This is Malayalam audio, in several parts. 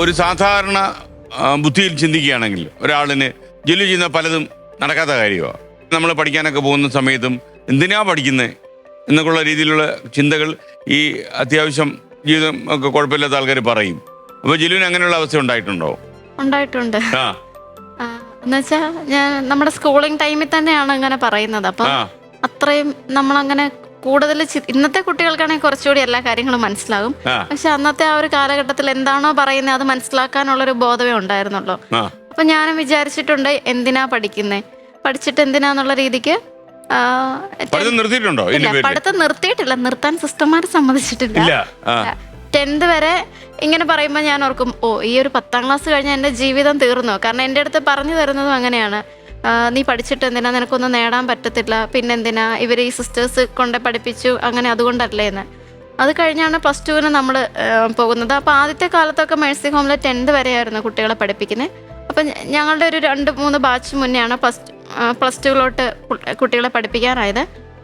ഒരു സാധാരണ ബുദ്ധിയിൽ ചിന്തിക്കുകയാണെങ്കിൽ ഒരാളിന് ജോലി ചെയ്യുന്ന പലതും നടക്കാത്ത കാര്യമാണ് നമ്മൾ പഠിക്കാനൊക്കെ പോകുന്ന സമയത്തും എന്തിനാ പഠിക്കുന്നത് എന്നൊക്കെയുള്ള രീതിയിലുള്ള ചിന്തകൾ ഈ അത്യാവശ്യം ജീവിതം ഒക്കെ കുഴപ്പമില്ലാത്ത ആൾക്കാർ പറയും. അപ്പൊ ജിലുവിന് അങ്ങനെയുള്ള അവസ്ഥ ഉണ്ടായിട്ടുണ്ടോ? ഉണ്ടായിട്ടുണ്ട്. എന്നുവെച്ചാ ഞാൻ നമ്മുടെ സ്കൂളിംഗ് ടൈമിൽ തന്നെയാണ് അങ്ങനെ പറയുന്നത്. അപ്പൊ അത്രയും നമ്മളങ്ങനെ കൂടുതൽ ഇന്നത്തെ കുട്ടികൾക്കാണെങ്കിൽ കുറച്ചുകൂടി എല്ലാ കാര്യങ്ങളും മനസ്സിലാകും. പക്ഷെ അന്നത്തെ ആ ഒരു കാലഘട്ടത്തിൽ എന്താണോ പറയുന്നത് അത് മനസ്സിലാക്കാനുള്ളൊരു ബോധമേ ഉണ്ടായിരുന്നുള്ളൂ. അപ്പൊ ഞാനും വിചാരിച്ചിട്ടുണ്ട് എന്തിനാ പഠിക്കുന്നേ? പഠിച്ചിട്ട് എന്തിനാന്നുള്ള രീതിക്ക് നിർത്തിയിട്ടുണ്ടോ പഠിത്തം നിർത്തിയിട്ടില്ല. നിർത്താൻ സിസ്റ്റർമാർ സമ്മതിച്ചിട്ടില്ല. ടെൻത്ത് വരെ ഇങ്ങനെ പറയുമ്പോൾ ഞാൻ ഓർക്കും ഓ ഈ ഒരു പത്താം ക്ലാസ് കഴിഞ്ഞാൽ എന്റെ ജീവിതം തീർന്നു. കാരണം എന്റെ അടുത്ത് പറഞ്ഞു തരുന്നതും അങ്ങനെയാണ്. നീ പഠിച്ചിട്ട് എന്തിനാ നിനക്കൊന്നും നേടാൻ പറ്റത്തില്ല? പിന്നെന്തിനാ? ഇവർ ഈ സിസ്റ്റേഴ്സ് കൊണ്ട് പഠിപ്പിച്ചു അങ്ങനെ അതുകൊണ്ടല്ലേ എന്ന്. അത് കഴിഞ്ഞാണ് പ്ലസ് ടുവിന് നമ്മൾ പോകുന്നത്. അപ്പോൾ ആദ്യത്തെ കാലത്തൊക്കെ മേഴ്സി ഹോമിൽ ടെൻത്ത് വരെയായിരുന്നു കുട്ടികളെ പഠിപ്പിക്കുന്നത് അപ്പം ഞങ്ങളുടെ ഒരു രണ്ട് മൂന്ന് ബാച്ച് മുന്നെയാണ് പ്ലസ് പ്ലസ് ടുവിലോട്ട് കുട്ടികളെ പഠിപ്പിക്കാനായത്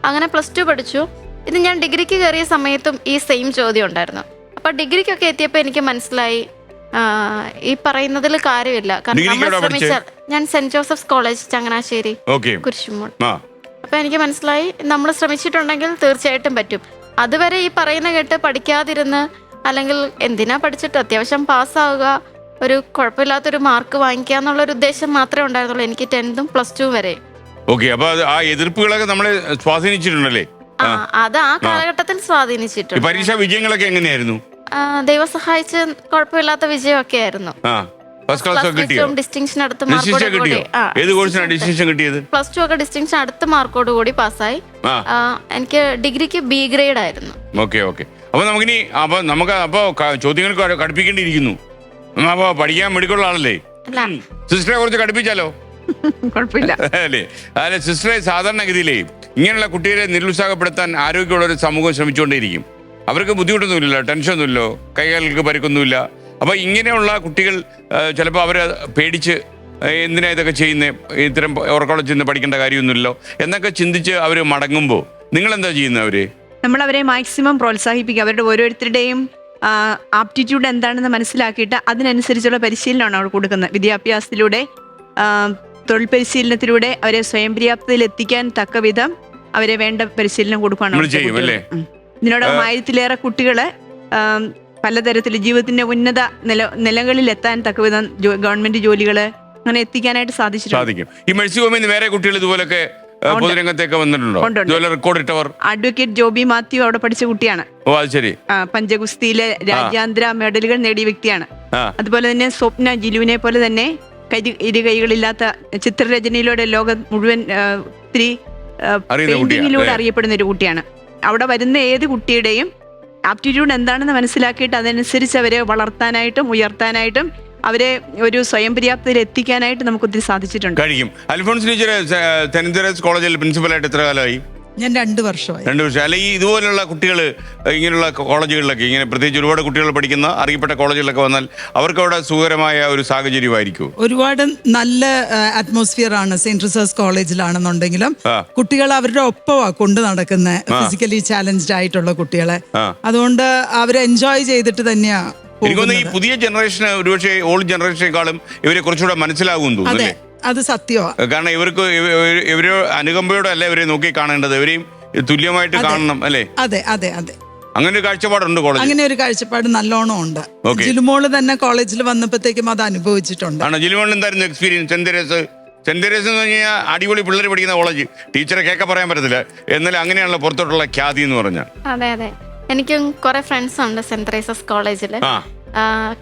അങ്ങനെ പ്ലസ് ടു പഠിച്ചു. ഇത് ഞാൻ ഡിഗ്രിക്ക് കയറിയ സമയത്തും ഈ സെയിം ചോദ്യം ഉണ്ടായിരുന്നു. അപ്പോൾ ഡിഗ്രിക്കൊക്കെ എത്തിയപ്പോൾ എനിക്ക് മനസ്സിലായി ഈ പറയുന്നതിൽ കാര്യമില്ല. കാരണം നമ്മൾ ശ്രമിച്ചാൽ ഞാൻ Saint Joseph's college Changanassery okay. കുരിശുമോൾ ആ. അപ്പൊ എനിക്ക് മനസ്സിലായി നമ്മൾ ശ്രമിച്ചിട്ടുണ്ടെങ്കിൽ തീർച്ചയായിട്ടും പറ്റും. അതുവരെ ഈ പറയുന്ന കേട്ട് പഠിക്കാതിരുന്ന് അല്ലെങ്കിൽ എന്തിനാ പഠിച്ചിട്ട് അത്യാവശ്യം പാസ്സാവുക ഒരു കുഴപ്പമില്ലാത്തൊരു മാർക്ക് വാങ്ങിക്കുക എന്നുള്ള ഒരു ഉദ്ദേശം മാത്രമേ ഉണ്ടായിരുന്നുള്ളൂ എനിക്ക് ടെൻത്തും പ്ലസ് ടു വരെ. ഓക്കെ അപ്പൊ ആ എതിർപ്പുകളൊക്കെ നമ്മളെ സ്വാധീനിച്ചിട്ടുണ്ടല്ലേ? ആ അത് ആ കാലഘട്ടത്തിൽ സ്വാധീനിച്ചിട്ടുണ്ട്. പരീക്ഷാ വിജയങ്ങളൊക്കെ എങ്ങനെയായിരുന്നു? ദൈവം സഹായിച്ച് കുഴപ്പമില്ലാത്ത വിജയമൊക്കെ ആയിരുന്നു. ഫസ്റ്റ് ക്ലാസ് ഒക്കെ കിട്ടിയോ? ഡിസ്റ്റിങ്ഷൻ അടുത്ത ഡിസ്റ്റിങ്ഷൻ കൂടി. കിട്ടിയോ ഏത് കോഴ്സിനാണ് ഡിസ്റ്റിങ്ഷൻ കിട്ടിയത്? പ്ലസ് ടു ഒക്കെ ഡിസ്റ്റിങ്ഷൻ അടുത്ത മാർക്കോട് കൂടി പാസ്സായി എനിക്ക് ഡിഗ്രിക്ക് ബി ഗ്രേഡ് ആയിരുന്നു. ഓക്കെ ഓക്കെ അപ്പൊ നമുക്കിനി അപ്പൊ നമുക്ക് അപ്പൊ ചോദ്യങ്ങൾക്ക് കടുപ്പിക്കേണ്ടിയിരിക്കുന്നു. അപ്പൊ പഠിക്കാൻ മിടുക്കുള്ള ആളല്ലേ? അല്ല. സിസ്റ്ററെ കുറച്ച് കടുപ്പിച്ചാലോ? അല്ലേ? അല്ലെ സിസ്റ്ററെ സാധാരണഗതിയിലേ ഇങ്ങനെയുള്ള കുട്ടികളെ നിരുത്സാഹപ്പെടുത്താൻ ആരോഗ്യമുള്ള ഒരു സമൂഹം ശ്രമിച്ചുകൊണ്ടേയിരിക്കും. അവർക്ക് ബുദ്ധിമുട്ടൊന്നുമില്ലല്ലോ ടെൻഷനൊന്നുമില്ലല്ലോ കൈകാലുകൾക്ക് പരിക്കൊന്നുമില്ല. അപ്പൊ ഇങ്ങനെയുള്ള കുട്ടികൾ ചിലപ്പോൾ അവരെ പേടിച്ച് എന്തിനാ ഇതൊക്കെ ചെയ്യുന്നത് ഇത്തരം ഉറക്കോളം ചെന്ന് പഠിക്കേണ്ട കാര്യമൊന്നുമില്ലല്ലോ എന്നൊക്കെ ചിന്തിച്ച് അവർ മടങ്ങുമ്പോൾ നിങ്ങൾ എന്താ ചെയ്യുന്നത് അവർ? നമ്മൾ അവരെ മാക്സിമം പ്രോത്സാഹിപ്പിക്കുക. അവരുടെ ഓരോരുത്തരുടെയും ആപ്റ്റിറ്റ്യൂഡ് എന്താണെന്ന് മനസ്സിലാക്കിയിട്ട് അതിനനുസരിച്ചുള്ള പരിശീലനമാണ് അവർ കൊടുക്കുന്നത്. വിദ്യാഭ്യാസത്തിലൂടെ തൊഴിൽ പരിശീലനത്തിലൂടെ അവരെ സ്വയം പര്യാപ്തയിൽ എത്തിക്കാൻ തക്ക വിധം അവരെ വേണ്ട പരിശീലനം കൊടുക്കുകയാണ്. ഇതിനോടകം ആയിരത്തിലേറെ കുട്ടികളെ പലതരത്തിൽ ജീവിതത്തിന്റെ ഉന്നത നില നിലകളിൽ എത്താൻ തക്ക വിധം ജോ- ഗവൺമെന്റ് ജോലികൾ അങ്ങനെ എത്തിക്കാനായിട്ട് സാധിച്ചിട്ടുണ്ട്. ഈ വേറെ കുട്ടികൾ ഇതുപോലൊക്കെ ആ, ഉണ്ട്. പൊതുരംഗത്തേക്ക് വന്നിട്ടുണ്ടോ? ഉണ്ട്, ഉണ്ട്. ഇതുപോലെ റെക്കോർഡ് ഇട്ടവർ? അഡ്വക്കേറ്റ് ജോബി മാത്യു അവിടെ പഠിച്ച കുട്ടിയാണ്. ഓ അത് ശരി. പഞ്ചഗുസ്തിയിലെ രാജ്യാന്തര മെഡലുകൾ നേടിയ വ്യക്തിയാണ്. അതുപോലെ തന്നെ സ്വപ്ന ജിലുവിനെ പോലെ തന്നെ കരി ഇരു കൈകളില്ലാത്ത ചിത്രരചനയിലൂടെ ലോകം മുഴുവൻ ഒത്തിരി പെയിന്റിങ്ങിലൂടെ അറിയപ്പെടുന്ന ഒരു കുട്ടിയാണ്. അവിടെ വരുന്ന ഏത് കുട്ടിയുടെയും ആപ്റ്റിറ്റ്യൂഡ് എന്താണെന്ന് മനസ്സിലാക്കിയിട്ട് അതനുസരിച്ച് അവരെ വളർത്താനായിട്ടും ഉയർത്താനായിട്ടും അവരെ ഒരു സ്വയം പര്യാപ്തതയിൽ എത്തിക്കാനായിട്ട് നമുക്ക് ഒത്തിരി സാധിച്ചിട്ടുണ്ട്. കഴിയും. അൽഫോൺസ് ടീച്ചർ സെന്റ് കോളേജിൽ പ്രിൻസിപ്പലായിട്ട് എത്ര കാലമായി? ഞാൻ രണ്ട് വർഷമായി. രണ്ട് വർഷം. അല്ല ഈ ഇതുപോലുള്ള കുട്ടികൾ ഇങ്ങനെയുള്ള കോളേജുകളിലൊക്കെ ഇങ്ങനെ പ്രത്യേകിച്ച് ഒരുപാട് കുട്ടികൾ പഠിക്കുന്ന അറിയപ്പെട്ട കോളേജുകളിലൊക്കെ വന്നാൽ അവർക്ക് അവിടെ സുഖകരമായ ഒരു സാഹചര്യമായിരിക്കും ഒരുപാട് നല്ല അറ്റ്മോസ്ഫിയർ ആണ്. സെന്റ് റിസേഴ്സ് കോളേജിലാണെന്നുണ്ടെങ്കിലും. കുട്ടികൾ അവരുടെ ഒപ്പമാ കൊണ്ടു നടക്കുന്ന. ഫിസിക്കലി ചാലഞ്ച്ഡ് ആയിട്ടുള്ള കുട്ടികളെ. അതുകൊണ്ട് അവർ എൻജോയ് ചെയ്തിട്ട് തന്നെയാ എനിക്കൊന്ന് ഈ പോകുന്നത്. പുതിയ ജനറേഷന് ഒരുപക്ഷെ ഓൾഡ് ജനറേഷനേക്കാളും ഇവരെ കുറച്ചുകൂടെ മനസ്സിലാകും തോന്നുന്നു അതെ അല്ലേ അത് സത്യമാ കാരണം ഇവർക്ക് ഇവ- ഇവർ അനുകമ്പയോടെ അല്ല ഇവരെ നോക്കി കാണേണ്ടത്? ഇവരെയും തുല്യമായിട്ട് കാണണം അല്ലേ? അതെ അതെ അതെ. അങ്ങനെ ഒരു കാഴ്ചപ്പാടുണ്ട് കോളേജ് അങ്ങനെ ഒരു കാഴ്ചപ്പാട് നല്ലോണം ഉണ്ട്. Okay. ജിലുമോൾ തന്നെ കോളേജിൽ വന്നപ്പോഴത്തേക്കും അത് അനുഭവിച്ചിട്ടുണ്ട്. ആണ്? ജിലുമോൾ എന്തായിരുന്നു experience Saint Teresa's Saint Teresa's എന്ന് പറഞ്ഞു കഴിഞ്ഞാൽ അടിപൊളി പിള്ളേർ പഠിക്കുന്ന കോളേജ്. ടീച്ചറെ കേൾക്കാൻ പറയാൻ പറ്റത്തില്ല. എന്നാൽ അങ്ങനെയാണല്ലോ പുറത്തോട്ടുള്ള ഖ്യാതി എന്ന് പറഞ്ഞാൽ അതെ അതെ. എനിക്കും കുറെ ഫ്രണ്ട്സ് ഉണ്ട് സെന്റ് തെരേസസ് കോളേജിൽ ആ.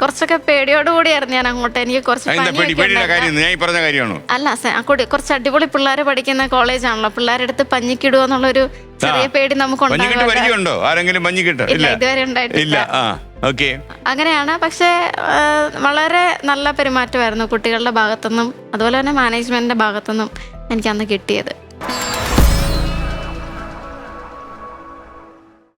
കുറച്ചൊക്കെ പേടിയോടുകൂടിയായിരുന്നു ഞാൻ അങ്ങോട്ട്. എനിക്ക് കുറച്ച് പനിയൊക്കെ ഉണ്ടായിരുന്നു. ഞാൻ ഈ പറഞ്ഞ കാര്യമാണോ? അല്ല സെ- ആ കൂടി കുറച്ച് അടിപൊളി പിള്ളേർ പഠിക്കുന്ന കോളേജാണല്ലോ. പിള്ളേരെടുത്ത് പഞ്ഞിക്കിടുക എന്നുള്ളൊരു ചെറിയ പേടി നമുക്ക് മഞ്ഞിക്കെട്ട് ഉണ്ടാകാം പരിചയമുണ്ടോ ആരെങ്കിലും മഞ്ഞിക്കെട്ട് ഇല്ല ഇതുവരെ ഇല്ല. ആ ഓക്കെ. അങ്ങനെയാണ്. പക്ഷേ ആ, വളരെ നല്ല പെരുമാറ്റമായിരുന്നു കുട്ടികളുടെ ഭാഗത്തുനിന്നും അതുപോലെ തന്നെ മാനേജ്മെന്റിന്റെ ഭാഗത്തുനിന്നും എനിക്ക് അന്ന് കിട്ടിയത്.